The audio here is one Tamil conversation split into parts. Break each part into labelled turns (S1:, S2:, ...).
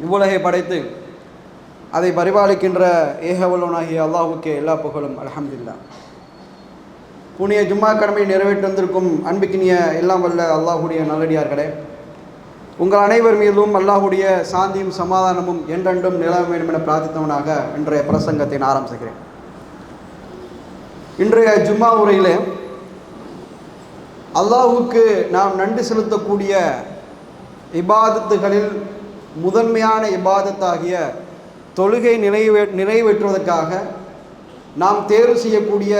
S1: இவ்வுலகை படைத்து அதை பரிபாலிக்கின்ற ஏகவல்லோனாகிய அல்லாஹுக்கே எல்லா புகழும் அல்ஹம்துலில்லா. புனிய ஜும்மா கடமை நிறைவேற்றி வந்திருக்கும் அன்புக்கினிய எல்லாம் வல்ல அல்லாஹுடைய நல்லடியார்களே உங்கள் அனைவர் மீதும் அல்லாஹுடைய சாந்தியும் சமாதானமும் என்றென்றும் நிலவ வேண்டும் என பிரார்த்தித்தவனாக இன்றைய பிரசங்கத்தை நான் ஆரம்பிக்கிறேன் இன்றைய ஜும்மா உரையிலே அல்லாஹுக்கு நாம் நன்றி செலுத்தக்கூடிய இபாதத்துகளில் முதன்மையான இபாதத்தாகிய தொழுகை நிறைவே நிறைவேற்றுவதற்காக நாம் தேர்வு செய்யக்கூடிய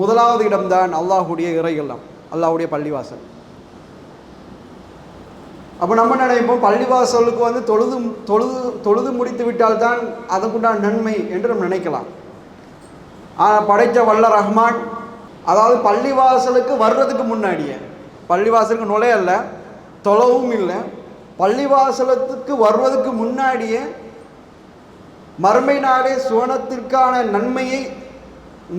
S1: முதலாவது இடம்தான் அல்லாஹுடைய இறை இல்லம் அல்லாஹுடைய பள்ளிவாசல். அப்போ நம்ம நினைப்போம்? பள்ளிவாசலுக்கு வந்து தொழுது தொழுது தொழுது முடித்து விட்டால்தான் அதுக்குண்டான நன்மை என்று நம்ம நினைக்கலாம். ஆனால் படைத்த வல்ல ரஹ்மான் அதாவது பள்ளிவாசலுக்கு வர்றதுக்கு முன்னாடியே பள்ளிவாசலுக்கு நுழையல்ல தொலவும் இல்லை பள்ளிவாசலத்துக்கு வருவதற்கு முன்னாடியே மறுமை நாளே சுவனத்திற்கான நன்மையை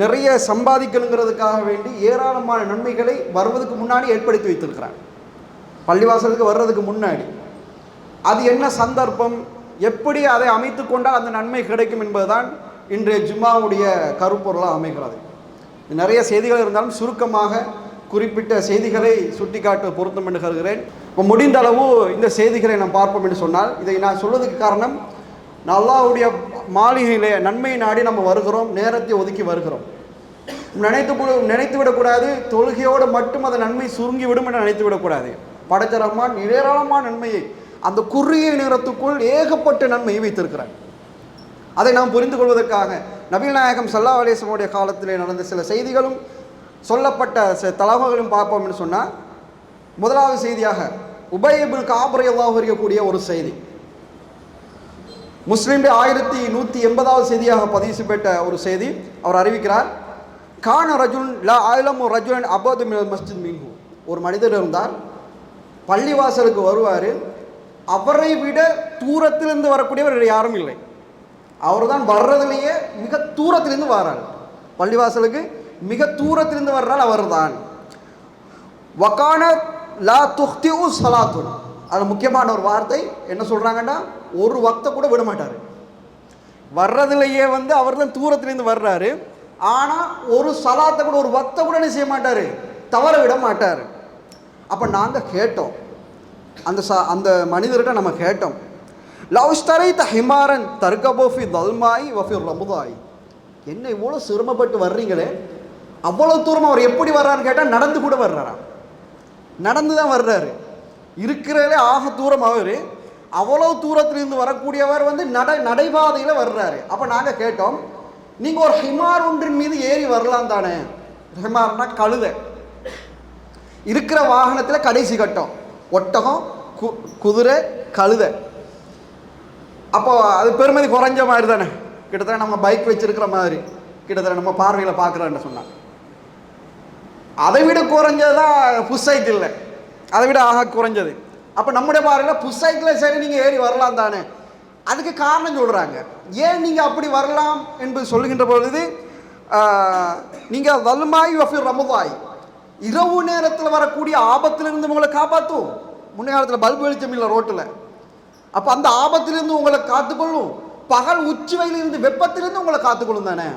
S1: நிறைய சம்பாதிக்கணுங்கிறதுக்காக வேண்டி ஏராளமான நன்மைகளை வருவதற்கு முன்னாடி ஏற்படுத்தி வைத்திருக்கிறான் பள்ளிவாசலுக்கு வர்றதுக்கு முன்னாடி. அது என்ன சந்தர்ப்பம்? எப்படி அதை அமைத்து கொண்டால் அந்த நன்மை கிடைக்கும் என்பதுதான் இன்றைய ஜும்மாவுடைய கருப்பொருளாக அமைகிறது. நிறைய செய்திகள் இருந்தாலும் சுருக்கமாக குறிப்பிட்ட செய்திகளை சுட்டிக்காட்ட பொருத்தம் என்று கருகிறேன் இப்போ முடிந்த அளவு இந்த செய்திகளை நாம் பார்ப்போம் என்று சொன்னால் இதை நான் சொல்வதற்கு காரணம் நல்லாவுடைய மாளிகையிலே நன்மை நாடி நம்ம வருகிறோம் நேரத்தை ஒதுக்கி வருகிறோம். நினைத்து கூட நினைத்து விடக்கூடாது தொழுகையோடு மட்டும் அந்த நன்மை சுருங்கி விடும் என்று நினைத்து விடக்கூடாது. படைச்ச ரஹ்மான் ஏராளமான நன்மையை அந்த குறுகிய நேரத்துக்குள் ஏகப்பட்ட நன்மையை வைத்திருக்கிறார். அதை நாம் புரிந்து கொள்வதற்காக நபீல் நாயகம் சல்லா அலேசமுடைய காலத்திலே நடந்த சில செய்திகளும் சொல்லப்பட்ட சில தலவங்களும் பார்ப்போம் சொன்னால் முதலாவது செய்தியாக உபயபின் காபரை இருக்கக்கூடிய ஒரு செய்தி. முஸ்லீம்டைய ஆயிரத்தி நூற்றி எண்பதாவது செய்தியாக பதிவு பெற்ற ஒரு செய்தி. அவர் அறிவிக்கிறார் கான ரஜுன் லா ஆயிலம் ரஜுலன் அபது மஸ்ஜித் மீன்ஹு. ஒரு மனிதர் இருந்தார் பள்ளிவாசலுக்கு வருவார். அவரை விட தூரத்திலிருந்து வரக்கூடியவர் யாரும் இல்லை. அவர் தான் வர்றதுலேயே மிக தூரத்திலிருந்து வர்றார் பள்ளிவாசலுக்கு மிக தூரத்திலிருந்து வர்றால் அவர் தான் வக்கான லா துஹ்தி உ சலாத்துன். அது முக்கியமான ஒரு வார்த்தை. என்ன சொல்கிறாங்கன்னா ஒரு வக்தை கூட விட மாட்டார். வர்றதுலையே வந்து அவர் தான் தூரத்துலேருந்து வர்றாரு. ஆனால் ஒரு சலாத்தை கூட ஒரு வக்தை கூட என்ன செய்ய மாட்டார்? தவற விட மாட்டார். அப்போ நாங்கள் கேட்டோம். அந்த ச அந்த மனிதர்கிட்ட நம்ம கேட்டோம். லவ் த ஹிமாரன் தர்கபோஃபி தல்மாய் வஃபி ரமுதாய். என்ன இவ்வளோ சிரமப்பட்டு வர்றீங்களே? அவ்வளோ தூரம் அவர் எப்படி வர்றாருன்னு கேட்டால் நடந்து கூட வர்றாராம். நடந்து தான் வர்றாரு. இருக்கிறதுலே ஆக தூரம் அவர். அவ்வளோ தூரத்திலிருந்து வரக்கூடியவர் வந்து நடை நடைபாதையில் வர்றாரு. அப்போ நாங்கள் கேட்டோம் நீங்கள் ஒரு ஹிமார் ஒன்றின் மீது ஏறி வரலாம் தானே? ஹிமார்னா கழுதை. இருக்கிற வாகனத்தில் கடைசி கட்டம். ஒட்டகம் கு குதிரை கழுதை. அப்போ அது பெருமதி குறைஞ்ச மாதிரி தானே. கிட்டத்தட்ட நம்ம பைக் வச்சுருக்கிற மாதிரி. கிட்டத்தட்ட நம்ம பார்வையில் பார்க்குறோன்னு சொன்னாங்க. அதை விட குறைஞ்சது தான் புஷ் சைக்கிளில் அதை விட ஆக குறைஞ்சது. அப்போ நம்முடைய பாருங்கள் புஷ் சைக்கிளில் சரி நீங்கள் ஏறி வரலாம் தானே. அதுக்கு காரணம் சொல்கிறாங்க ஏன் நீங்கள் அப்படி வரலாம் என்பது சொல்லுகின்ற பொழுது நீங்கள் வல்மாய் வஃபி ரமதாய் இரவு நேரத்தில் வரக்கூடிய ஆபத்திலிருந்து உங்களை காப்பாற்றும் முன்னே காலத்தில் பல்பு வெளிச்சம் இல்லை ரோட்டில் அப்போ அந்த ஆபத்திலிருந்து உங்களை காத்துக்கொள்ளும். பகல் உச்சி வெயிலிருந்து வெப்பத்திலிருந்து உங்களை காத்துக்கொள்ளும் தானே.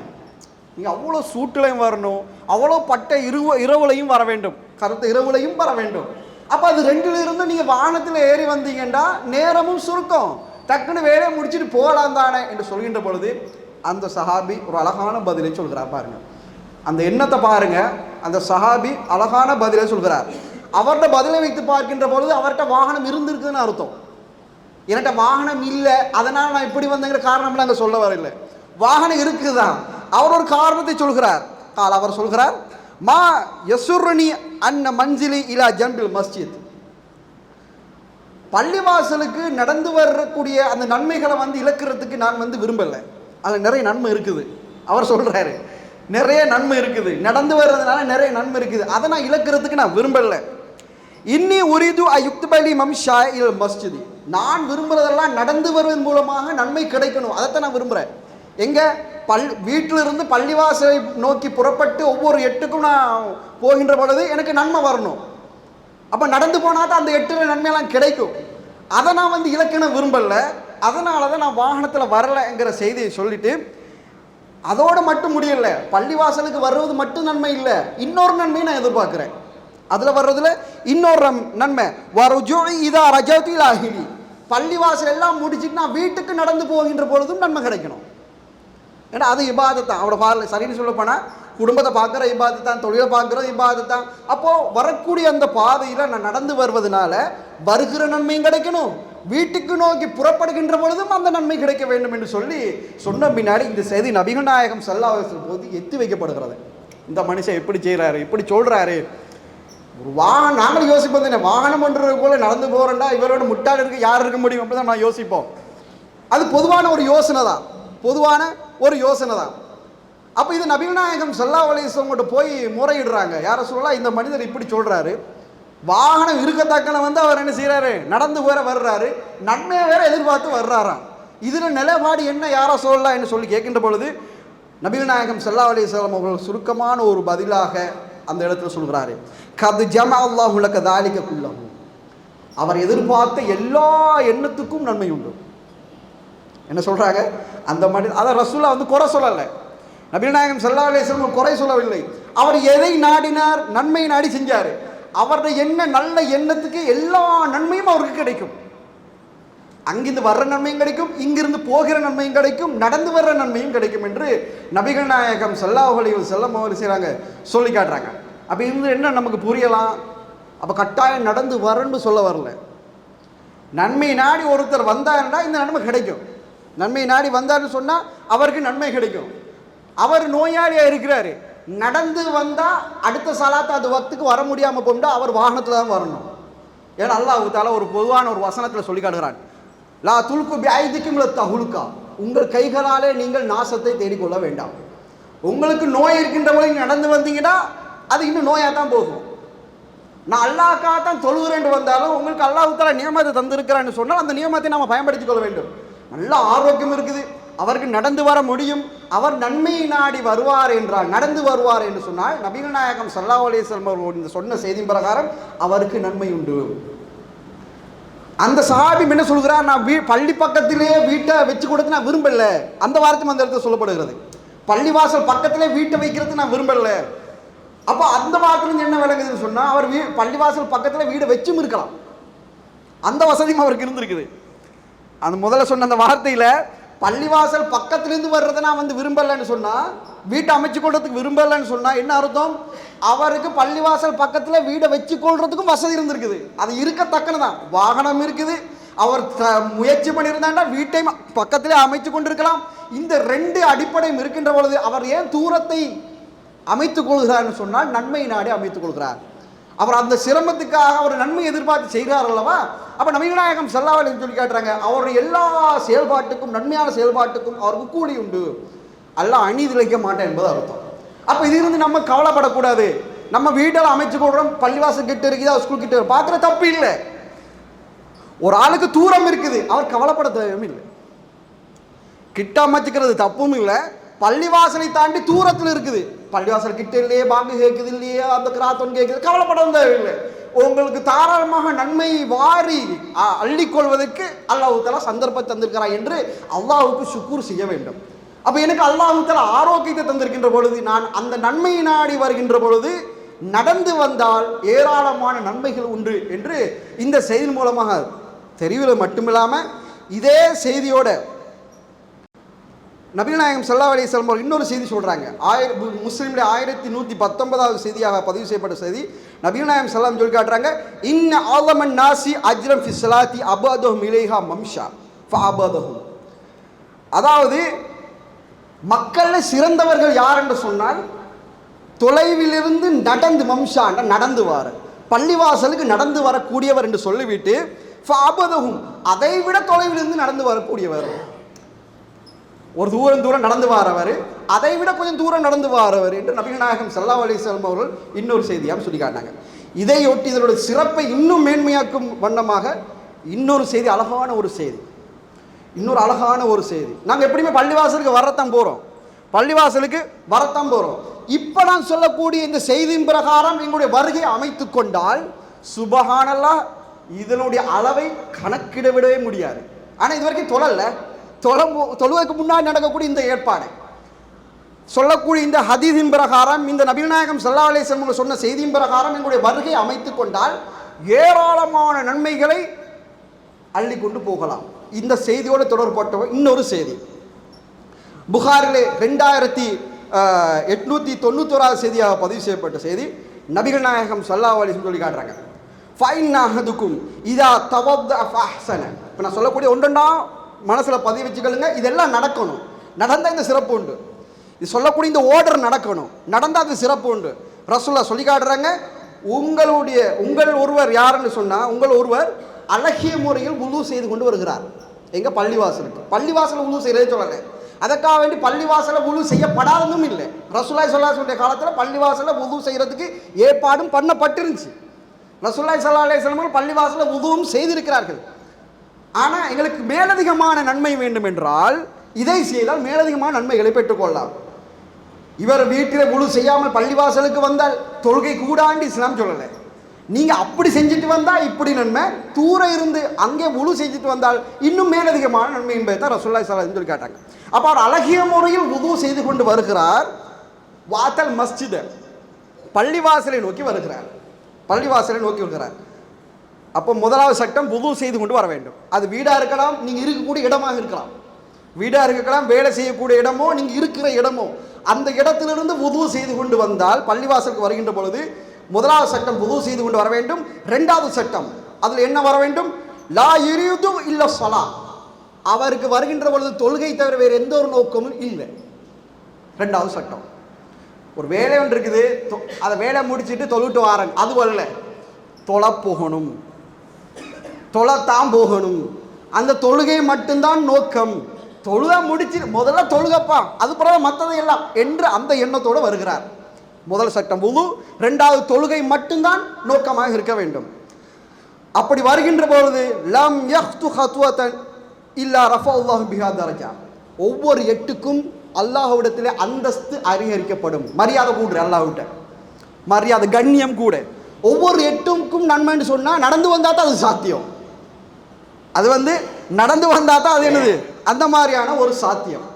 S1: நீங்கள் அவ்வளோ சூட்டிலையும் வரணும் அவ்வளோ பட்ட இருவ இரவுலையும் வர வேண்டும். கருத்த இரவுலையும் வர வேண்டும். அப்போ அது ரெண்டுல இருந்து நீங்கள் வாகனத்தில் ஏறி வந்தீங்கன்னா நேரமும் சுருக்கம். டக்குன்னு வேலையை முடிச்சுட்டு போகலாம் தானே என்று சொல்கின்ற பொழுது அந்த சஹாபி ஒரு அழகான பதிலை சொல்கிறார் பாருங்க. அந்த எண்ணத்தை பாருங்க. அந்த சஹாபி அழகான பதிலை சொல்கிறார். அவர்கிட்ட பதிலை வைத்து பார்க்கின்ற பொழுது அவர்கிட்ட வாகனம் இருந்திருக்குன்னு அர்த்தம். என்கிட்ட வாகனம் இல்லை அதனால் நான் இப்படி வந்தேங்கிற காரணம்லாம் அங்கே சொல்ல வரல. வாகனம் இருக்குதான். அவர் ஒரு காரணத்தை சொல்கிறார். கால் அவர் சொல்கிறார் மா யசுரணி அன்ன மஞ்சிலி இலா ஜம்பில் மஸ்ஜித். பள்ளிவாசலுக்கு நடந்து வரக்கூடிய அந்த நன்மைகளை வந்து இழக்கிறதுக்கு நான் வந்து விரும்பலை. அதில் நிறைய நன்மை இருக்குது. அவர் சொல்கிறாரு நிறைய நன்மை இருக்குது. நடந்து வர்றதுனால நிறைய நன்மை இருக்குது. அதை நான் இழக்கிறதுக்கு நான் விரும்பலை. இன்னி உரிது அயுக்துபலி மம்ஷா இல் மஸ்ஜிதி. நான் விரும்புகிறதெல்லாம் நடந்து வருவதன் மூலமாக நன்மை கிடைக்கணும். அதைத்தான் நான் விரும்புகிறேன் எங்கே? பல் வீட்டிலிருந்து பள்ளிவாசலை நோக்கி புறப்பட்டு ஒவ்வொரு எட்டுக்கும் நான் போகின்ற பொழுது எனக்கு நன்மை வரணும். அப்போ நடந்து போனால் தான் அந்த எட்டுல நன்மையெல்லாம் கிடைக்கும். அதை நான் வந்து இலக்கணம் விரும்பல. அதனால தான் நான் வாகனத்தில் வரலைங்கிற செய்தியை சொல்லிட்டு அதோடு மட்டும் முடியல. பள்ளிவாசலுக்கு வர்றது மட்டும் நன்மை இல்லை. இன்னொரு நன்மையை நான் எதிர்பார்க்குறேன். அதில் வர்றதுல இன்னொரு நன்மை. வரஜோ இதா ரஜோதி லாகினி பள்ளிவாசல் எல்லாம் முடிச்சிட்டு நான் வீட்டுக்கு நடந்து போகின்ற பொழுதும் நன்மை கிடைக்கணும். ஏன்னா அது இபாதத்தான். அவரோட பாடல சரின்னு சொல்ல போனால் குடும்பத்தை பார்க்குற இபாதத்தான் தொழிலை பார்க்குற இபாதத்தான். அப்போது வரக்கூடிய அந்த பாதையில் நான் நடந்து வருவதனால வருகிற நன்மையும் கிடைக்கணும். வீட்டுக்கு நோக்கி புறப்படுகின்ற பொழுதும் அந்த நன்மை கிடைக்க வேண்டும் என்று சொல்லி சொன்ன பின்னாடி இந்த செய்தி நபிகள் நாயகம் செல்லாவசல் போது எத்தி வைக்கப்படுகிறது. இந்த மனுஷன் எப்படி செய்கிறாரு இப்படி சொல்கிறாரு ஒரு வாகனம் நாங்களும் யோசிப்போம் தானே. வாகனம் பண்ணுறது போல நடந்து போகிறேன்டா இவரோட முட்டாள் இருக்க யார் இருக்க முடியும் அப்படி தான் நான் யோசிப்போம். அது பொதுவான ஒரு யோசனை தான் பொதுவான ஒரு யோசனை தான். அப்போ இது நபிநாயகம் நாயகம் சல்லா அலிஸ்வங்கிட்ட போய் முறையிடுறாங்க. யாரை சொல்லலாம் இந்த மனிதர் இப்படி சொல்கிறாரு வாகனம் இருக்கத்தக்கன வந்து அவர் என்ன செய்கிறாரு நடந்து வேற வர்றாரு. நன்மையை வேற எதிர்பார்த்து வர்றாராம். இதில் நிலைப்பாடு என்ன? யாரை சொல்லலாம் என்று சொல்லி கேட்கின்ற பொழுது நபிகள் நாயகம் சல்லா அலிஸ்லாம் அவர்கள் சுருக்கமான ஒரு பதிலாக அந்த இடத்துல சொல்கிறாரு கது ஜமா அல்லாஹ் உலக தாலிக்க குல்லஹு. அவர் எதிர்பார்த்த எல்லா எண்ணத்துக்கும் நன்மை உண்டு. என்ன சொல்கிறாங்க அந்த மாதிரி அதை ரசூலா வந்து குறை சொல்லலை. நபிநாயகம் செல்லா சல்லா குறை சொல்லவில்லை. அவர் எதை நாடினார்? நன்மை நாடி செஞ்சார். அவருடைய என்ன நல்ல எண்ணத்துக்கு எல்லா நன்மையும் அவருக்கு கிடைக்கும். அங்கிருந்து வர்ற நன்மையும் கிடைக்கும் இங்கிருந்து போகிற நன்மையும் கிடைக்கும் நடந்து வர்ற நன்மையும் கிடைக்கும் என்று நபிகள் நாயகம் செல்லாஹலிகள் செல்லம் அவர் செய்கிறாங்க சொல்லி காட்டுறாங்க. அப்போ இருந்து என்ன நமக்கு புரியலாம்? அப்போ கட்டாயம் நடந்து வரன்னு சொல்ல வரல. நன்மை நாடி ஒருத்தர் வந்தாருன்னா இந்த நன்மை கிடைக்கும்? நன்மை நாடி வந்தாருன்னு சொன்னால் அவருக்கு நன்மை கிடைக்கும். அவர் நோயாளியாக இருக்கிறாரு. நடந்து வந்தால் அடுத்த சாலாத்து அது வத்துக்கு வர முடியாமல் போகும்டா அவர் வாகனத்தில் தான் வரணும். ஏன்னா அல்லாஹ் தால ஒரு பொதுவான ஒரு வசனத்தில் சொல்லி காட்டுகிறான். லா துல்கு பியாய்திக்கும் தகுலுக்கா உங்கள் கைகளாலே நீங்கள் நாசத்தை தேடிக்கொள்ள வேண்டாம். உங்களுக்கு நோய் இருக்கின்ற நடந்து வந்தீங்கன்னா அது இன்னும் நோயாக தான் போகும். நான் அல்லாக்காக தான் தொழுகிறேன் வந்தாலும் உங்களுக்கு அல்லாஹு தால நியமத்தை தந்திருக்கிறான்னு சொன்னால் அந்த நியமத்தை நம்ம பயன்படுத்திக் கொள்ள வேண்டும். நல்ல ஆரோக்கியம் இருக்குது. அவருக்கு நடந்து வர முடியும். அவர் நன்மையை நாடி வருவார் என்றால் நடந்து வருவார் என்று சொன்னால் நபிகள் நாயகம் சல்லா அலிஸ்லம் அவர்கள் சொன்ன செய்தி பிரகாரம் அவருக்கு நன்மை உண்டு. அந்த சாபி என்ன சொல்கிறார்? நான் வீ பள்ளி பக்கத்திலேயே வீட்டை வச்சு கொடுத்து நான் விரும்பல. அந்த வாரத்தை அந்த இடத்துல சொல்லப்படுகிறது. பள்ளிவாசல் பக்கத்திலே வீட்டை வைக்கிறது நான் விரும்பல. அப்போ அந்த வார்த்தையில என்ன விளங்குதுன்னு சொன்னால் அவர் வீ பள்ளிவாசல் பக்கத்தில் வீடு வச்சும் இருக்கலாம். அந்த வசதியும் அவருக்கு இருந்திருக்குது. அந்த முதல்ல சொன்ன அந்த வார்த்தையில் பள்ளிவாசல் பக்கத்துலேருந்து வர்றதை நான் வந்து விரும்பலைன்னு சொன்னால் வீட்டை அமைச்சு கொள்றதுக்கு விரும்பலைன்னு சொன்னால் என்ன அர்த்தம்? அவருக்கு பள்ளிவாசல் பக்கத்தில் வீடை வச்சு கொள்றதுக்கும் வசதி இருந்திருக்குது. அது இருக்கத்தக்கன தான் வாகனம் இருக்குது. அவர் த- முயற்சி பண்ணியிருந்தாண்டா வீட்டை பக்கத்தில் பக்கத்திலே அமைச்சு கொண்டிருக்கலாம். இந்த ரெண்டு அடிப்படையும் இருக்கின்ற பொழுது அவர் ஏன் தூரத்தை அமைத்துக் கொள்கிறார்னு சொன்னால் நன்மை நாடி அமைத்துக் கொள்கிறார். அவர் அந்த சிரமத்துக்காக அவர் நன்மை எதிர்பார்த்து செய்கிறார் அல்லவா? அப்போ நபிநாயகம் செல்லாவலி சொல்லி காட்டுறாங்க அவருடைய எல்லா செயல்பாட்டுக்கும் நன்மையான செயல்பாட்டுக்கும் அவருக்கு கூலி உண்டு. அல்ல அநீதிழைக்க மாட்டேன் என்பது அர்த்தம். அப்போ இதிலிருந்து நம்ம கவலைப்படக்கூடாது. நம்ம வீட்டில் அமைச்சு போடுறோம் பள்ளிவாசல் கிட்ட இருக்குதா ஸ்கூல் கிட்ட இருக்கு பார்க்குற தப்பு இல்லை. ஒரு ஆளுக்கு தூரம் இருக்குது. அவர் கவலைப்பட தேவையும் கிட்ட அமைச்சுக்கிறது தப்பும் இல்லை. பள்ளிவாசலை தாண்டி தூரத்தில் இருக்குது. பள்ளிவாசல் கிட்ட இல்லையே பாங்கு கேட்குது இல்லையே அந்த கிராத்தொன் கேட்குது கவலைப்படவும் தேவையில்லை உங்களுக்கு தாராளமாக நன்மை வாரி அள்ளிக்கொள்வதற்கு அல்லாஹு தலா சந்தர்ப்பத்தை தந்திருக்கிறார் என்று அல்லாஹுக்கு சுக்கூர் செய்ய வேண்டும். அப்போ எனக்கு அல்லாஹு தலா ஆரோக்கியத்தை தந்திருக்கின்ற பொழுது நான் அந்த நன்மையை நாடி வருகின்ற பொழுது நடந்து வந்தால் ஏராளமான நன்மைகள் உண்டு என்று இந்த செய்தியின் மூலமாக தெரிவில் மட்டுமில்லாமல் இதே செய்தியோட நபிநாயகம் செல்லா சல்லா அலிஸ்லாம் இன்னொரு செய்தி சொல்கிறாங்க ஆயிர முஸ்லீம்ல ஆயிரத்தி நூற்றி பத்தொன்பதாவது செய்தியாக பதிவு செய்யப்பட்ட செய்தி. நபிநாயகம் நாயகம் சல்லாம் சொல்லி காட்டுறாங்க இன்ன ஆலமன் நாசி அஜ்ரம் ஃபிஸ்லாத்தி ஸலாத்தி இலேஹா மம்ஷா ஃபாபதஹும் அதாவது மக்களில் சிறந்தவர்கள் யார் என்று சொன்னால் தொலைவிலிருந்து நடந்து மம்ஷா நடந்து வார. பள்ளிவாசலுக்கு நடந்து வரக்கூடியவர் என்று சொல்லிவிட்டு ஃபாபதஹும் அதை விட தொலைவிலிருந்து நடந்து வரக்கூடியவர். ஒரு தூரம் தூரம் நடந்து வாரவர். அதை விட கொஞ்சம் தூரம் நடந்து வாரவர் என்று நபிகள் நாயகம் சல்லா அலிஸ்லாம் அவர்கள் இன்னொரு செய்தியாக சொல்லி காட்டினாங்க இதையொட்டி இதனுடைய சிறப்பை இன்னும் மேன்மையாக்கும் வண்ணமாக இன்னொரு செய்தி அழகான ஒரு செய்தி. இன்னொரு அழகான ஒரு செய்தி. நாங்கள் எப்படியுமே பள்ளிவாசலுக்கு வரத்தான் போகிறோம் பள்ளிவாசலுக்கு வரத்தான் போகிறோம் இப்போ நான் சொல்லக்கூடிய இந்த செய்தியின் பிரகாரம் எங்களுடைய வருகையை அமைத்து கொண்டால் சுபகானல்லா இதனுடைய அளவை கணக்கிட விடவே முடியாது. ஆனால் இது வரைக்கும் தொழ தொழுவதற்கு முன்னாடி நடக்கக்கூடிய இந்த ஏற்பாடு. சொல்லக்கூடிய இந்த ஹதீதின் பிரகாரம் இந்த நபிநாயகம் சல்லா அலிஸ்லம் சொன்ன செய்தியின் பிரகாரம் எங்களுடைய வருகை அமைத்து கொண்டால் ஏராளமான நன்மைகளை அள்ளி கொண்டு போகலாம். இந்த செய்தியோடு தொடர்பட்ட இன்னொரு செய்தி. புகாரிலே ரெண்டாயிரத்தி எட்நூற்றி தொண்ணூத்தோராவது செய்தியாக பதிவு செய்யப்பட்ட செய்தி நபிகள் நாயகம் சல்லா அலிஸ்லம் சொல்லி காட்டுறாங்க ஃபைன் அஹதுக்கும் இதா தவப் இப்போ நான் சொல்லக்கூடிய ஒன்றுண்டா மனசில் பதிவு வச்சுக்கலுங்க இதெல்லாம் நடக்கணும். நடந்தால் இந்த சிறப்பு உண்டு. இது சொல்லக்கூடிய இந்த ஓர்டர் நடக்கணும். நடந்தால் அது சிறப்பு உண்டு. ரசுல்லா சொல்லி காட்டுறாங்க உங்களுடைய உங்கள் ஒருவர் யாருன்னு சொன்னால் உங்கள் ஒருவர் அழகிய முறையில் உழு செய்து கொண்டு வருகிறார். எங்கள் பள்ளிவாசலுக்கு. பள்ளிவாசலில் உழு செய்யறதே சொல்லலை. அதற்காக வேண்டி பள்ளிவாசலில் உழு செய்யப்படாததும் இல்லை. ரசுல்லாய் சொல்லா காலத்தில் பள்ளிவாசலில் உது செய்கிறதுக்கு ஏற்பாடும் பண்ணப்பட்டிருந்துச்சு. ரசுல்லாய் சல்லா அலையம் பள்ளிவாசலில் உதுவும் செய்திருக்கிறார்கள். ஆனால் எங்களுக்கு மேலதிகமான நன்மை வேண்டும் என்றால் இதை செய்தால் மேலதிகமான நன்மைகளை பெற்றுக்கொள்ளலாம். இவர் வீட்டில் முழு செய்யாமல் பள்ளிவாசலுக்கு வந்தால் தொழுகை கூடாண்டு இஸ்லாம் சொல்லலை. நீங்கள் அப்படி செஞ்சுட்டு வந்தால் இப்படி நன்மை? தூர இருந்து அங்கே முழு செஞ்சுட்டு வந்தால் இன்னும் மேலதிகமான நன்மை என்பதை தான் ரசோல்லா சொல்லி கேட்டாங்க அப்போ அவர் அழகிய முறையில் உது செய்து கொண்டு வருகிறார். வாத்தல் மஸ்ஜித். பள்ளிவாசலை நோக்கி வருகிறார். பள்ளிவாசலை நோக்கி வருகிறார். அப்போ முதலாவது சட்டம் புது செய்து கொண்டு வர வேண்டும். அது வீடாக இருக்கலாம் நீங்கள் இருக்கக்கூடிய இடமாக இருக்கலாம். வீடாக இருக்கலாம் வேலை செய்யக்கூடிய இடமோ நீங்கள் இருக்கிற இடமோ அந்த இடத்திலிருந்து புது செய்து கொண்டு வந்தால் பள்ளிவாசலுக்கு வருகின்ற பொழுது முதலாவது சட்டம் புது செய்து கொண்டு வர வேண்டும். ரெண்டாவது சட்டம் அதில் என்ன வர வேண்டும்? லா இரியுதும் இல்லை சொலா அவருக்கு வருகின்ற பொழுது தொழுகை தவிர வேறு எந்த ஒரு நோக்கமும் இல்லை. ரெண்டாவது சட்டம். ஒரு வேலை ஒன்று இருக்குது தொ- அதை வேலை முடிச்சிட்டு தொழுட்டு வாரன். அது வரல தொலை போகணும் தொலைத்தான் போகணும். அந்த தொழுகை மட்டும்தான் நோக்கம். தொழுக முடிச்சு முதல்ல தொழுகப்பா. அது பிறகு மற்றதை எல்லாம் என்று அந்த எண்ணத்தோடு வருகிறார். முதல் சட்டம் உது ரெண்டாவது தொழுகை மட்டும்தான் நோக்கமாக இருக்க வேண்டும். அப்படி வருகின்ற பொழுது லம் யஹ்து ஹத்வத்தன் இல்லா ரஃபல்லாஹு பிஹா தரஜா. ஒவ்வொரு எட்டுக்கும் அல்லாஹ்விடத்தில் அந்தஸ்து அதிகரிக்கப்படும். மரியாதை கூடுற அல்லாஹ்விட்ட. மரியாதை கண்ணியம் கூட. ஒவ்வொரு எட்டுக்கும் நன்மைன்னு சொன்னால் நடந்து வந்தால் தான் அது சாத்தியம். அது வந்து நடந்து வந்தால் தான் அது என்னது? அந்த மாதிரியான ஒரு சாத்தியம்.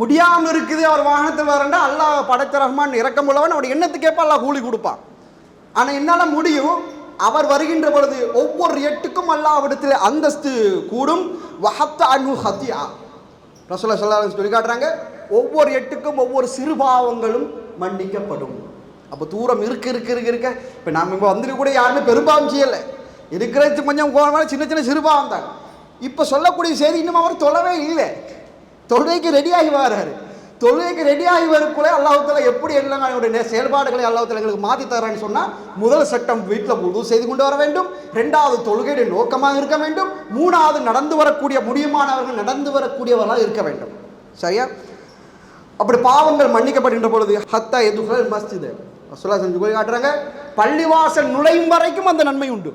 S1: முடியாமல் இருக்குது அவர் வாகனத்தில் வரண்டா அல்லாஹ் படைத்த ரஹ்மான் இறக்கம் உள்ளவன் அவர் எண்ணத்துக்கேற்ப அல்லாஹ் கூலி கொடுப்பான். ஆனால் என்னால் முடியும்? அவர் வருகின்ற பொழுது ஒவ்வொரு எட்டுக்கும் அல்லாவிடத்தில் அந்தஸ்து கூடும். வஹத்த அனு ஹத்தியா. ரசோல்லா சொல்லா சொல்லி காட்டுறாங்க ஒவ்வொரு எட்டுக்கும் ஒவ்வொரு சிறுபாவங்களும் மன்னிக்கப்படும். அப்போ தூரம் இருக்கு இருக்கு இருக்கு இருக்க. இப்போ நாம் இப்போ வந்துட்டு கூட யாருமே பெரும்பாவம் செய்யலை. இருக்கிறது கொஞ்சம் கோவம் சின்ன சின்ன சிறுபாவம் தான் இப்போ சொல்லக்கூடிய செய்தி இன்னும் அவர் தொலைவே இல்லை. தொழுகைக்கு ரெடியாகி வர்றாரு தொழுகைக்கு ரெடியாகி வரக்குள்ளே அல்லாஹுத்தாலா எப்படி எல்லாம் அவருடைய செயல்பாடுகளை அல்லாஹுத்தாலா எங்களுக்கு மாற்றி தரான்னு சொன்னால் முதல் சட்டம் வீட்டில் உதவு செய்து கொண்டு வர வேண்டும். ரெண்டாவது தொழுகையுடைய நோக்கமாக இருக்க வேண்டும். மூணாவது நடந்து வரக்கூடிய முடியுமானவர்கள் நடந்து வரக்கூடியவர்களாக இருக்க வேண்டும். சரியா? அப்படி பாவங்கள் மன்னிக்கப்படுகின்ற பொழுது ஹத்தா எதுகள் மஸ்ஜித். ரசூலா செஞ்சு போய் காட்டுறாங்க பள்ளிவாசல் நுழையும் வரைக்கும் அந்த நன்மை உண்டு.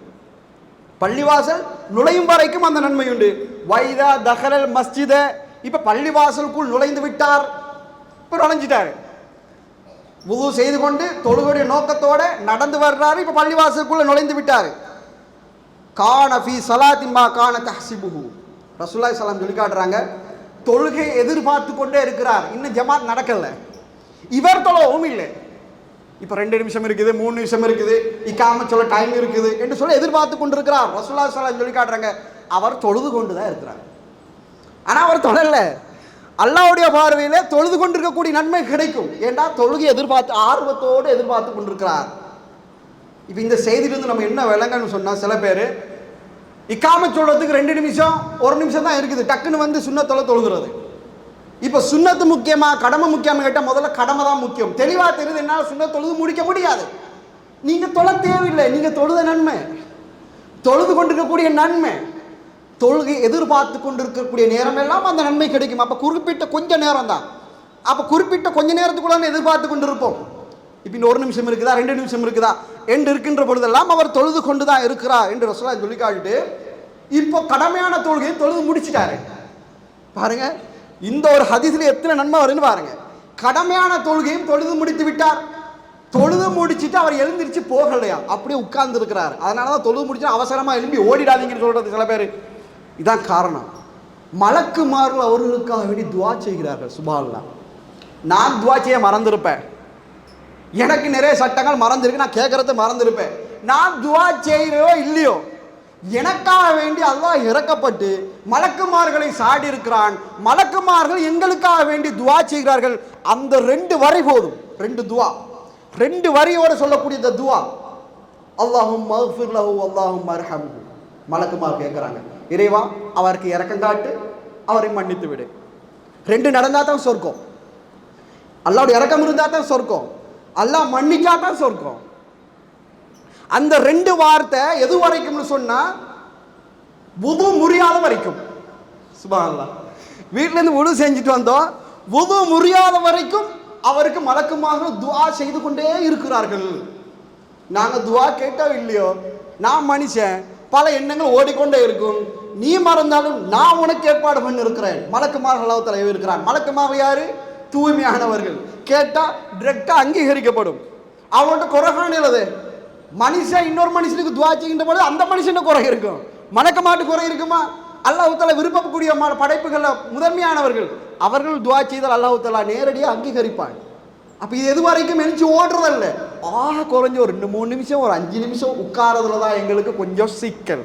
S1: பள்ளிவாசல் நுழையும் வரைக்கும் அந்த நன்மை உண்டு. வைதா தஹரல் மஸ்ஜித. இப்ப பள்ளிவாசலுக்குள் நுழைந்து விட்டார். இப்ப நுழைஞ்சிட்டாரு. வுது செய்து கொண்டு தொழுகுடைய நோக்கத்தோட நடந்து வர்றாரு. இப்ப பள்ளிவாசலுக்குள்ள நுழைந்து விட்டார். கான ஃபி சலாத்திமா கான தஹசிபுஹு. ரசூலுல்லாஹி சலாம் சொல்லி காட்டுறாங்க தொழுகை எதிர்பார்த்து கொண்டே இருக்கிறார். இன்னும் ஜமாத் நடக்கல. இவர் தொழவும் இல்லை. இப்போ ரெண்டு நிமிஷம் இருக்குது மூணு நிமிஷம் இருக்குது இக்காம சொல்ல டைம் இருக்குது என்று சொல்லி எதிர்பார்த்து கொண்டிருக்கிறார். ரசூல்லா ஸல்லல்லாஹு சொல்லி காட்டுறாங்க. அவர் தொழுது கொண்டு தான் இருக்கிறார். ஆனால் அவர் தொழல. அல்லாவுடைய பார்வையில் தொழுது கொண்டிருக்கக்கூடிய நன்மை கிடைக்கும். ஏண்டா? தொழுகை எதிர்பார்த்து ஆர்வத்தோடு எதிர்பார்த்து கொண்டிருக்கிறார். இப்போ இந்த செய்தியிலிருந்து நம்ம என்ன விளங்கன்னு சொன்னால் சில பேர் இக்காம சொல்றதுக்கு ரெண்டு நிமிஷம் ஒரு நிமிஷம் தான் இருக்குது. டக்குன்னு வந்து சுண்ணத்தொலை தொழுகிறது. இப்போ சுண்ணத்து முக்கியமா கடமை முக்கியமா கேட்டால் முதல்ல கடமை தான் முக்கியம். தெளிவாக தெரியுது என்னால் சுண்ண தொழுது முடிக்க முடியாது. நீங்கள் தொழ தேவையில்லை. நீங்கள் தொழுத நன்மை. தொழுது கொண்டிருக்கக்கூடிய நன்மை. தொழுகை எதிர்பார்த்து கொண்டிருக்கக்கூடிய நேரம் எல்லாம் அந்த நன்மை கிடைக்கும். அப்போ குறிப்பிட்ட கொஞ்ச நேரம் தான் அப்போ குறிப்பிட்ட கொஞ்ச நேரத்துக்குள்ள எதிர்பார்த்து கொண்டிருப்போம். இப்போ இன்னும் ஒரு நிமிஷம் இருக்குதா? ரெண்டு நிமிஷம் இருக்குதா? என்று இருக்கின்ற பொழுதெல்லாம் அவர் தொழுது கொண்டு தான் இருக்கிறார் என்று ரசோலா சொல்லி காட்டிட்டு இப்போ கடமையான தொழுகையை தொழுது முடிச்சிட்டாரு. பாருங்கள் இந்த ஒரு ஹதீஸ்ல எத்தனை நன்மை வருதுன்னு பாருங்க. கடமையான தொழுகையும் தொழுது முடித்து விட்டார். தொழுது முடிச்சிட்டு அவர் எழுந்திரிச்சு போகலையா? அப்படியே உட்கார்ந்து இருக்கிறார் அதனால தான் தொழுது முடிச்சு அவசரமாக எழும்பி ஓடிடாதீங்கன்னு சொல்றது சில பேர். இதான் காரணம். மலக்குமார்கள் அவர்களுக்காக வேண்டி துவா செய்கிறார்கள் சுபால்லா நான் துவா செய்ய மறந்திருப்பேன். எனக்கு நிறைய சட்டங்கள் மறந்துருக்கு நான் கேட்கறத மறந்துருப்பேன். நான் துவா செய்கிறோ இல்லையோ எனக்காக வேண்டி அல்லாஹ் இறக்கப்பட்டு மலக்குமார்களை சாடி இருக்கிறான் மலக்குமார்கள் எங்களுக்காக வேண்டி துவா செய்கிறார்கள். அந்த ரெண்டு வரி போதும். ரெண்டு துவா. ரெண்டு வரியோட சொல்லக்கூடிய இந்த துவா. அல்லாஹும் மஃபிர் அல்லாஹும் மலக்குமார் கேட்குறாங்க. இறைவா அவருக்கு இறக்கம் காட்டு அவரை மன்னித்து விடு. ரெண்டு நடந்தா தான் சொர்க்கம். அல்லாவோட இறக்கம் இருந்தா தான் சொர்க்கம். அல்லாஹ் மன்னிச்சா தான் சொர்க்கம். அந்த ரெண்டு வார்த்தை எது வரைக்கும்னு சொன்னா புது முறியாத வரைக்கும். சுபான்லா வீட்டிலேருந்து உடு செஞ்சுட்டு வந்தோம். புது முறியாத வரைக்கும் அவருக்கு மலக்குமாக துவா செய்து கொண்டே இருக்கிறார்கள். நாங்க துவா கேட்டோ இல்லையோ? நான் மனுஷன் பல எண்ணங்கள் ஓடிக்கொண்டே இருக்கும். நீ மறந்தாலும் நான் உனக்கு ஏற்பாடு பண்ணி இருக்கிறேன் மலக்குமாக அளவுத்தில் இருக்கிறான். மலக்குமாக யாரு? தூய்மையானவர்கள். கேட்டா டிரெக்டா அங்கீகரிக்கப்படும். அவன்கிட்ட குறைகான மனுஷன் இன்னொரு மனுஷனுக்கு துவா செய்கின்ற பொழுது அந்த மனுஷனுக்கு குறை இருக்கும். மணக்கமாட்டு குறை இருக்குமா? அல்லாஹுத்தாலா விருப்பக்கூடிய படைப்புகளில் முதன்மையானவர்கள். அவர்கள் துவா செய்தால் அல்லாஹுத்தாலா நேரடியாக அங்கீகரிப்பான் அப்போ இது எது வரைக்கும் எரிச்சு ஓடுறதில்ல. ஆக குறைஞ்ச ஒரு ரெண்டு மூணு நிமிஷம் ஒரு அஞ்சு நிமிஷம் உட்காரதுல தான் எங்களுக்கு கொஞ்சம் சிக்கல்.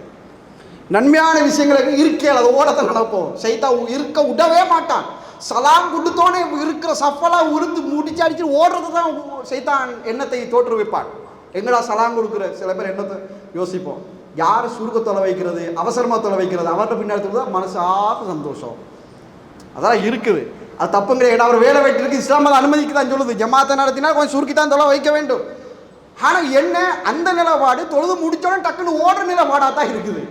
S1: நன்மையான விஷயங்களுக்கு இருக்கேன் அது ஓடத்தை நடப்போம் செய்தா இருக்க விடவே மாட்டான். சலாம் கொடுத்தோன்னே இருக்கிற சஃபலாக உருந்து முடிச்சு அடிச்சு ஓடுறது தான் செய்தான் எண்ணத்தை தோற்றுவிப்பான். எங்கடா சலாம் கொடுக்குற? சில பேர் என்னத்தை யோசிப்போம். யார் சுருக்க தொலை வைக்கிறது? அவசரமாக தொலை வைக்கிறது? அவர்கிட்ட பின்னாடி தான் மனசாக சந்தோஷம். அதெல்லாம் இருக்குது. அது தப்புங்கிற ஏன்னா அவர் வேலை வெட்டிருக்கு இஸ்லாம் அனுமதிக்கு தான் சொல்லுது. ஜமாத்தை நடத்தினா கொஞ்சம் சுருக்கி தான் தொலை வைக்க வேண்டும். ஆனால் என்ன? அந்த நிலப்பாடு தொழுது முடிச்சோடனே டக்குன்னு ஓடுற நிலப்பாடாக தான் இருக்குது.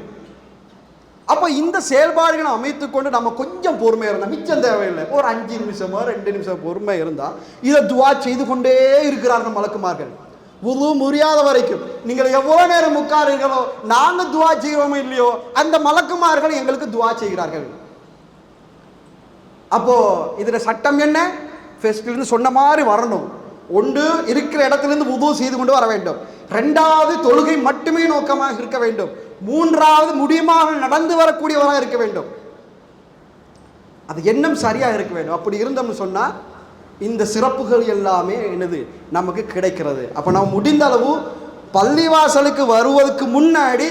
S1: அப்போ இந்த செயல்பாடுகளை அமைத்துக்கொண்டு நம்ம கொஞ்சம் பொறுமையாக இருந்தால் மிச்சம் தேவையில்லை. ஒரு அஞ்சு நிமிஷமோ ரெண்டு நிமிஷம் பொறுமை இருந்தால் இதை துவா செய்து கொண்டே இருக்கிறார்கள் மலக்குமார்கள். உது முறியாத வரைக்கும். நீங்கள் எவ்வளோ நேரம் உட்காருங்களோ நாங்கள் துவா செய்கிறோமோ இல்லையோ அந்த மலக்குமார்கள் எங்களுக்கு துவா செய்கிறார்கள். அப்போ இதில் சட்டம் என்ன? ஃபெஸ்டிவல்னு சொன்ன மாதிரி வரணும். ஒன்று இருக்கிற இடத்துலேருந்து உதவு செய்து கொண்டு வர வேண்டும். ரெண்டாவது தொழுகை மட்டுமே நோக்கமாக இருக்க வேண்டும். மூன்றாவது முடியுமாக நடந்து வரக்கூடியவராக இருக்க வேண்டும். அது எண்ணம் சரியாக இருக்க வேண்டும். அப்படி இருந்தோம்னு சொன்னால் இந்த சிறப்புகள் எல்லாமே என்னது? நமக்கு கிடைக்கிறது. அப்போ நாம் முடிந்த அளவு பள்ளிவாசலுக்கு வருவதற்கு முன்னாடி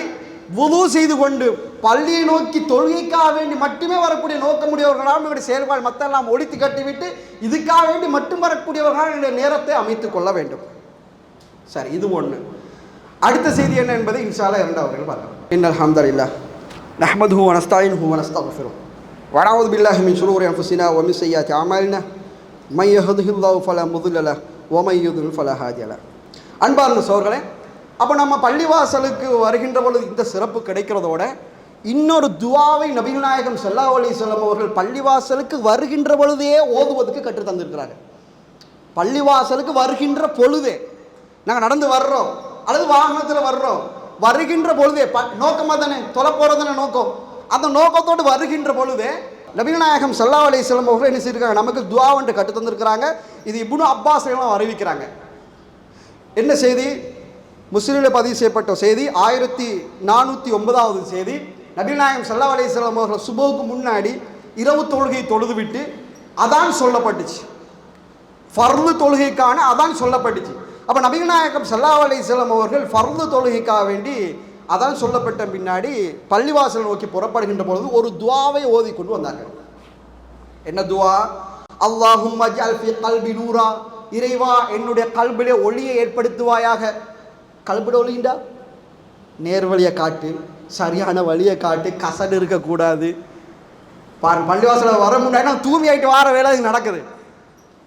S1: உது செய்து கொண்டு பள்ளியை நோக்கி தொழுகைக்காக வேண்டி மட்டுமே வரக்கூடிய நோக்கமுடையவர்களாக நம்முடைய செயல்பாடு மற்றெல்லாம் ஒழித்து கட்டிவிட்டு இதுக்காக வேண்டி மட்டும் வரக்கூடியவர்களாக என்னுடைய நேரத்தை அமைத்து கொள்ள வேண்டும். சரி இது ஒன்று அடுத்த செய்தி என்ன என்பதை இன்ஷாலா இரண்டாவது பார்க்கலாம். இன்னல் ஹம்தர் இல்லா நஹமது ஹூ அனஸ்தாயின் ஹூ அனஸ்தா வனாவது பில்லாஹிமின் சுரூர் அன்ஃபுசினா ஒமி செய்யா தாமாலினா மையஹதுஹில்லாஹு ஃபல முதுலல ஒமையுதுல் ஃபல ஹாஜல அன்பார்ந்த சோர்களே அப்போ நம்ம பள்ளிவாசலுக்கு வருகின்ற பொழுது இந்த சிறப்பு கிடைக்கிறதோட இன்னொரு துவாவை நபிகள் நாயகம் செல்லா அலி செல்லம் அவர்கள் பள்ளிவாசலுக்கு வருகின்ற பொழுதே ஓதுவதற்கு கற்று தந்திருக்கிறாங்க பள்ளிவாசலுக்கு வருகின்ற பொழுதே நாங்கள் நடந்து வர்றோம் அல்லது வாகனத்தில் வர்றோம் வருகின்ற பொழுதே ப நோக்கமாக தானே தொலை போகிறது தானே நோக்கம். அந்த நோக்கத்தோடு வருகின்ற பொழுதே நபிநாயகம் சல்லா அலி அலிஸ்லாம் அவர்கள் என்ன செய்யிருக்காங்க நமக்கு துவாவன்ட்டு கற்று தந்திருக்கிறாங்க. இது இப்னு அப்பாஸ் எல்லாம் அறிவிக்கிறாங்க. என்ன செய்தி? முஸ்லீமில் பதிவு செய்யப்பட்ட செய்தி ஆயிரத்தி நானூற்றி ஒன்பதாவது செய்தி. நபிநாயகம் சல்லா அலி அலிஸ்லாம் அவர்கள் சுபோவுக்கு முன்னாடி இரவு தொழுகை தொழுது விட்டு அதான் சொல்லப்பட்டுச்சு. ஃபர்து தொழுகைக்கான அதான் சொல்லப்பட்டுச்சு. அப்போ நபிநாயகம் சல்லா அலி அலிஸ்லாம் அவர்கள் ஃபர்து தொழுகைக்காக வேண்டி அதான் சொல்லப்பட்ட பின்னாடி பள்ளிவாசல் நோக்கி புறப்படுகின்ற பொழுது ஒரு துவாவை ஓதி கொண்டு வந்தார்கள். என்ன துவா? அல்லாஹும் கல்வி ஃபி நூரா இறைவா என்னுடைய கல்பிலே ஒளியை ஏற்படுத்துவாயாக. கல்பிட ஒளிண்டா நேர் வழியை காட்டு சரியான வழியை காட்டு கசடு இருக்கக்கூடாது. பாரு பள்ளிவாசலில் வர முன்னாடி நான் ஆகிட்டு வார வேலை நடக்குது.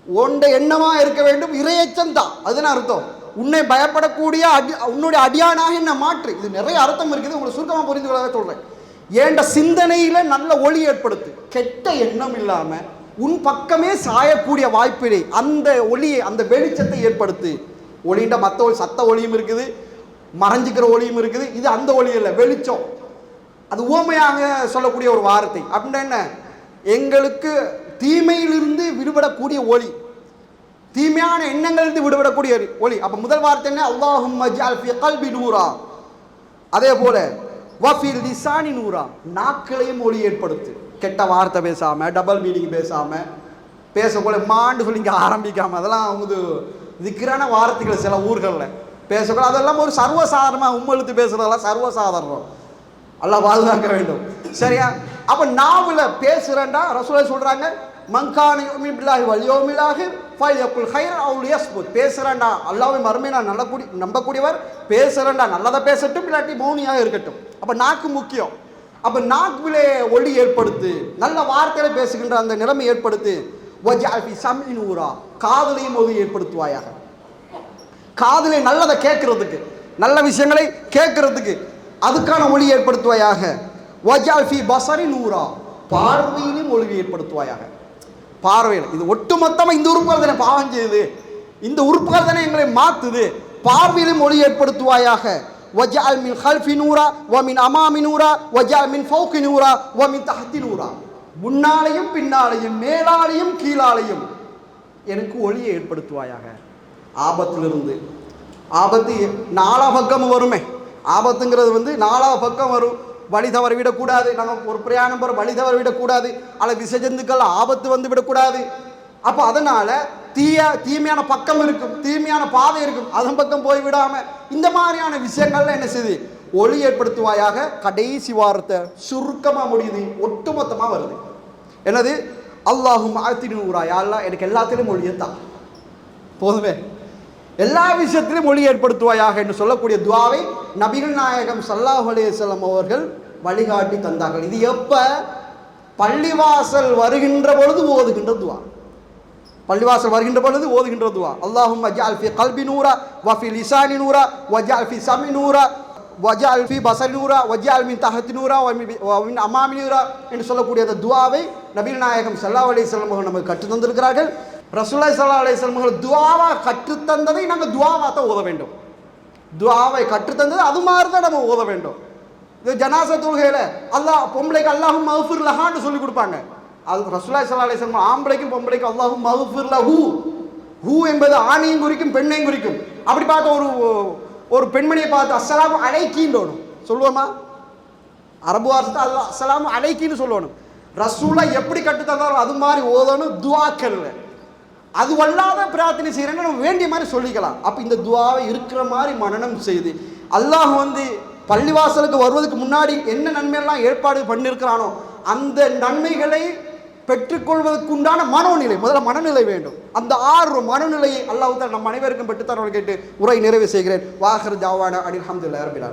S1: ஒன்றை எண்ணமாக இருக்க வேண்டும் இறையச்சம் தான். அதுன்னு அர்த்தம். உன்னை பயப்படக்கூடிய அடி உன்னுடைய அடியானாக என்ன மாற்று. இது நிறைய அர்த்தம் இருக்குது உங்களுக்கு சுருக்கமாக புரிந்து கொள்ள சொல்கிறேன் ஏண்ட சிந்தனையில் நல்ல ஒளி ஏற்படுத்து. கெட்ட எண்ணம் இல்லாமல் உன் பக்கமே சாயக்கூடிய வாய்ப்பினை அந்த ஒளியை அந்த வெளிச்சத்தை ஏற்படுத்து. ஒளின்ற மற்ற ஒளி சத்த ஒளியும் இருக்குது மறைஞ்சிக்கிற ஒளியும் இருக்குது. இது அந்த ஒளி இல்லை வெளிச்சம். அது உவமையாக சொல்லக்கூடிய ஒரு வார்த்தை. அப்படின்னா என்ன? எங்களுக்கு தீமையிலிருந்து விடுபடக்கூடிய ஒளி. தீமையான எண்ணங்களிலிருந்து விடுபடக்கூடிய ஒளி. அப்ப முதல் வார்த்தை என்ன? அல்லாஹும் கல்பி நூறா அதே போல வஃபீல் லிசானி நூறா நாக்களையும் ஒளி ஏற்படுத்து. கெட்ட வார்த்தை பேசாம டபுள் மீனிங் பேசாம பேசக்கூட மாண்டு சொல்லி இங்கே ஆரம்பிக்காம அதெல்லாம் அவங்க திக்கிறான வார்த்தைகள் சில ஊர்களில். பேசக்கூட அதெல்லாம் ஒரு சர்வசாதாரணமாக உம்மெழுத்து பேசுறதெல்லாம் சர்வசாதாரணம். எல்லாம் பாதுகாக்க வேண்டும். சரியா? அப்போ நாவில் பேசுகிறேன்டா ரசூலை சொல்கிறாங்க மங்கானி யோமி பில்லாஹி வல் ஃபைல் ஃபல்யகுல் ஹைர் அவு லியஸ்புத் பேசுறேன்டா அல்லாஹ்வை மறுமை நான் நல்ல கூடி நம்பக்கூடியவர். பேசுகிறேன்டா நல்லதை பேசட்டும் இல்லாட்டி மௌனியாக இருக்கட்டும். அப்போ நாக்கு முக்கியம். அப்போ நாக்குவிலே ஒளி ஏற்படுத்து நல்ல வார்த்தையில பேசுகின்ற அந்த நிலைமை ஏற்படுத்து. வஜ்அல் ஃபி சம்இ காதலையும் ஒளி ஏற்படுத்துவாயாக. காதலை நல்லதை கேட்கறதுக்கு நல்ல விஷயங்களை கேட்கறதுக்கு அதுக்கான ஒளி ஏற்படுத்துவாயாக. வஜால் ஃபி ஊரா பார்வையிலும் ஒளி ஏற்படுத்துவாயாக. பார்வையில். இது ஒட்டுமொத்தமாக இந்த உறுப்புகள் தானே பாவம் செய்யுது. இந்த உறுப்புகள் தானே எங்களை மாற்றுது பார்வையிலும் ஒளி ஏற்படுத்துவாயாக. வஜால் மின் ஹல்ஃபி நூரா வ மின் அமாமி நூரா வஜால் மின் ஃபௌகி நூரா வ மின் தஹத்தி நூரா முன்னாலையும் பின்னாலையும் மேலாலையும் கீழாலையும் எனக்கு ஒளியை ஏற்படுத்துவாயாக. ஆபத்திலிருந்து. ஆபத்து நாலா பக்கம் வருமே. ஆபத்துங்கிறது வந்து நாலா பக்கம் வரும். வழி தவற விடக்கூடாது. நம்ம ஒரு பிரயாணம் போகிற வழி தவற விடக்கூடாது. அல்லது விசஜந்துக்கள் ஆபத்து வந்து விடக்கூடாது. அப்போ அதனால் தீய தீமையான பக்கம் இருக்கும். தீமையான பாதை இருக்கும். அதன் பக்கம் போய் விடாமல் இந்த மாதிரியான விஷயங்கள்லாம் என்ன செய்யுது ஒளி ஏற்படுத்துவாயாக கடைசி வாரத்தை சுருக்கமாக முடியுது. ஒட்டுமொத்தமாக வருது. என்னது? அல்லாஹும் ஆத்தினூரா யாரெல்லாம்? எனக்கு எல்லாத்திலும் ஒளியத்தான். போதுமே? எல்லா விஷயத்திலும் மொழி ஏற்படுத்துவாயாக என்று சொல்லக்கூடிய துவாவை நபிகள் நாயகம் சல்லாஹ் அலேசல்லம் அவர்கள் வழிகாட்டி தந்தார்கள். இது எப்ப? பள்ளிவாசல் வருகின்ற பொழுது ஓதுகின்ற துவா. பள்ளிவாசல் வருகின்ற பொழுது ஓதுகின்ற துவா. அல்லாஹும் வஜால் ஃபி கல்பி நூரா வஃபி லிசானி நூரா வஜால் ஃபி சமி நூரா வஜால் ஃபி பசல் நூரா வஜால் மின் தஹத்தி நூரா மின் அமாமி நூரா என்று சொல்லக்கூடிய அந்த துவாவை நபிகள் நாயகம் சல்லா அலி அவர்கள் நமக்கு கற்று தந்திருக்கிறார்கள். ரசூலாய் சல்லா அலையம் துவாவா கற்றுத்தந்ததை நாங்கள் துவாவா தான் ஓத வேண்டும். துவாவை கற்றுத்தந்தது அது மாதிரி தான் நம்ம ஓத வேண்டும். இது ஜனாச தொழுகையில் அல்லாஹ் பொம்பளைக்கு அல்லாஹும் மஹஃபுர் லஹான்னு சொல்லி கொடுப்பாங்க. அது ரசூலாய் சல்லா அலையம் ஆம்பளைக்கும் பொம்பளைக்கும் அல்லாஹும் மஹஃபுர் லஹூ. ஹூ என்பது ஆணையும் குறிக்கும் பெண்ணையும் குறிக்கும். அப்படி பார்த்து ஒரு ஒரு பெண்மணியை பார்த்து அஸ்ஸலாமு அலைக்கின்றோணும் சொல்லுவோமா? அரபு வார்த்தை அல்லா அஸ்ஸலாமு அழைக்கின்னு சொல்லணும். ரசூலா எப்படி கட்டுத்தந்தாரோ அது மாதிரி ஓதணும் துவாக்கல்ல அது வல்லாத பிரார்த்தனை செய்கிறேன்னு நம்ம வேண்டிய மாதிரி சொல்லிக்கலாம். அப்போ இந்த துவாவை இருக்கிற மாதிரி மனனம் செய்து அல்லாஹ் வந்து பள்ளிவாசலுக்கு வருவதற்கு முன்னாடி என்ன நன்மையெல்லாம் ஏற்பாடு பண்ணியிருக்கிறானோ அந்த நன்மைகளை பெற்றுக்கொள்வதற்குண்டான மனோநிலை முதல்ல மனநிலை வேண்டும். அந்த ஆறு மனநிலையை அல்லாஹ் நம் அனைவருக்கும் பெற்றுத்தரவர்கள் கேட்டு உரை நிறைவு செய்கிறேன். வாகர் ஜாவான அனில் அஹமதுல்லா ரபில்